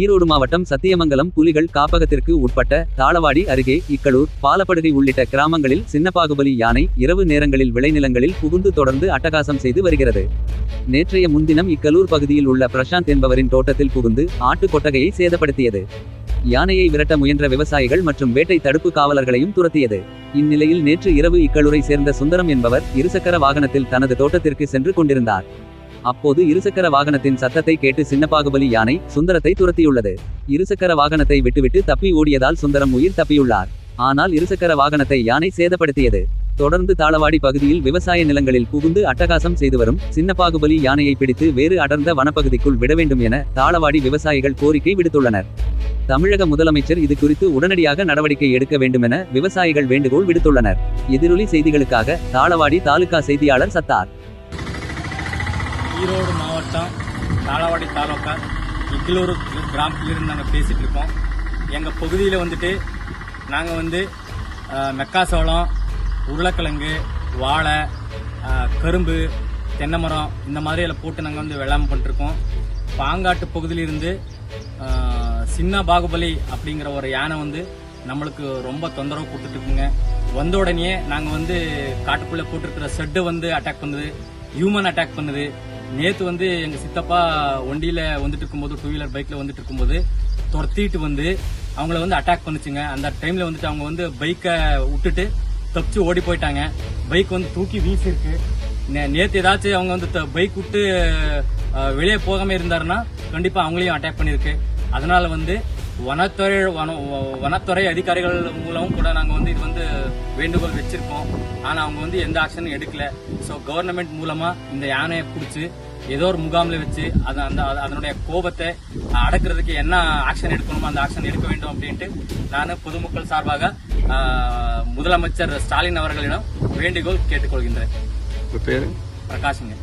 ஈரோடு மாவட்டம் சத்தியமங்கலம் புலிகள் காப்பகத்திற்கு உட்பட்ட தாளவாடி அருகே இக்களூர் பாலப்படுகை உள்ளிட்ட கிராமங்களில் சின்னப்பாகுபலி யானை இரவு நேரங்களில் விளைநிலங்களில் புகுந்து தொடர்ந்து அட்டகாசம் செய்து வருகிறது. நேற்றைய முன்தினம் இக்கலூர் பகுதியில் உள்ள பிரசாந்த் என்பவரின் தோட்டத்தில் புகுந்து ஆட்டு கொட்டகையை சேதப்படுத்தியது. யானையை விரட்ட முயன்ற விவசாயிகள் மற்றும் வேட்டை தடுப்பு காவலர்களையும் துரத்தியது. இந்நிலையில் நேற்று இரவு இக்களூரை சேர்ந்த சுந்தரம் என்பவர் இருசக்கர வாகனத்தில் தனது தோட்டத்திற்கு சென்று கொண்டிருந்தார். அப்போது இருசக்கர வாகனத்தின் சத்தத்தை கேட்டு சின்னபாகுபலி யானை சுந்தரத்தை துரத்தியுள்ளது. இருசக்கர வாகனத்தை விட்டுவிட்டு தப்பி ஓடியதால் சுந்தரம் உயிர் தப்பியுள்ளார். ஆனால் இருசக்கர வாகனத்தை யானை சேதப்படுத்தியது. தொடர்ந்து தாளவாடி பகுதியில் விவசாய நிலங்களில் புகுந்து அட்டகாசம் செய்து வரும் சின்னபாகுபலி யானையை பிடித்து வேறு அடர்ந்த வனப்பகுதிக்குள் விட வேண்டும் என தாளவாடி விவசாயிகள் கோரிக்கை விடுத்துள்ளனர். தமிழக முதலமைச்சர் இது குறித்து உடனடியாக நடவடிக்கை எடுக்க வேண்டுமென விவசாயிகள் வேண்டுகோள் விடுத்துள்ளனர். எதிரொலி செய்திகளுக்காக தாளவாடி தாலுகா செய்தியாளர் சத்தார். ஈரோடு மாவட்டம் தாளவாடி தாலுக்கா இக்கிலூர் கிராமத்திலிருந்து நாங்கள் பேசிகிட்டு இருக்கோம். எங்கள் பகுதியில் வந்துட்டு நாங்கள் வந்து மெக்காசோளம் உருளைக்கிழங்கு வாழை கரும்பு தென்னை மரம் இந்த மாதிரி எல்லாம் போட்டு நாங்கள் வந்து வெள்ளாமை பண்ணிருக்கோம். பாங்காட்டு பகுதியிலிருந்து சின்ன பாகுபலி அப்படிங்கிற ஒரு யானை வந்து நம்மளுக்கு ரொம்ப தொந்தரவு கொடுத்துட்ருக்குங்க வந்த உடனே நாங்கள் வந்து காட்டுக்குள்ளே போட்டிருக்கிற ஷெட்டை வந்து அட்டாக் பண்ணுது. ஹியூமன் அட்டாக் பண்ணுது. நேத்து வந்து எங்க சித்தப்பா ஒண்டியில் வந்துட்டு இருக்கும்போது டூ வீலர் பைக்ல வந்துட்டு இருக்கும்போது துரத்திட்டு வந்து அவங்கள வந்து அட்டாக் பண்ணுச்சுங்க. அந்த டைம்ல வந்துட்டு அவங்க வந்து பைக்கை விட்டுட்டு தப்பிச்சு ஓடி போயிட்டாங்க. பைக் வந்து தூக்கி வீசிருக்கு. நே- நேத்து ஏதாச்சும் அவங்க வந்து பைக் விட்டு வெளியே போகாம இருந்தாருன்னா கண்டிப்பா அவங்களையும் அட்டாக் பண்ணிருக்கு. அதனால வந்து வனத்துறை வன வனத்துறை அதிகாரிகள் மூலம் கூட நாங்க வந்து இது வந்து வேண்டுகோள் வச்சிருக்கோம். ஆனா அவங்க வந்து எந்த ஆக்ஷனும் எடுக்கல. ஸோ கவர்மெண்ட் மூலமா இந்த யானையை பிடிச்சி ஏதோ ஒரு முகாம்ல வச்சு அது அந்த அது- அதனுடைய கோபத்தை அடக்கிறதுக்கு என்ன ஆக்ஷன் எடுக்கணுமோ அந்த ஆக்ஷன் எடுக்க வேண்டும் அப்படின்ட்டு நான் பொதுமக்கள் சார்பாக முதலமைச்சர் ஸ்டாலின் அவர்களிடம் வேண்டுகோள் கேட்டுக்கொள்கின்றேன். பேரு? பிரகாஷுங்க.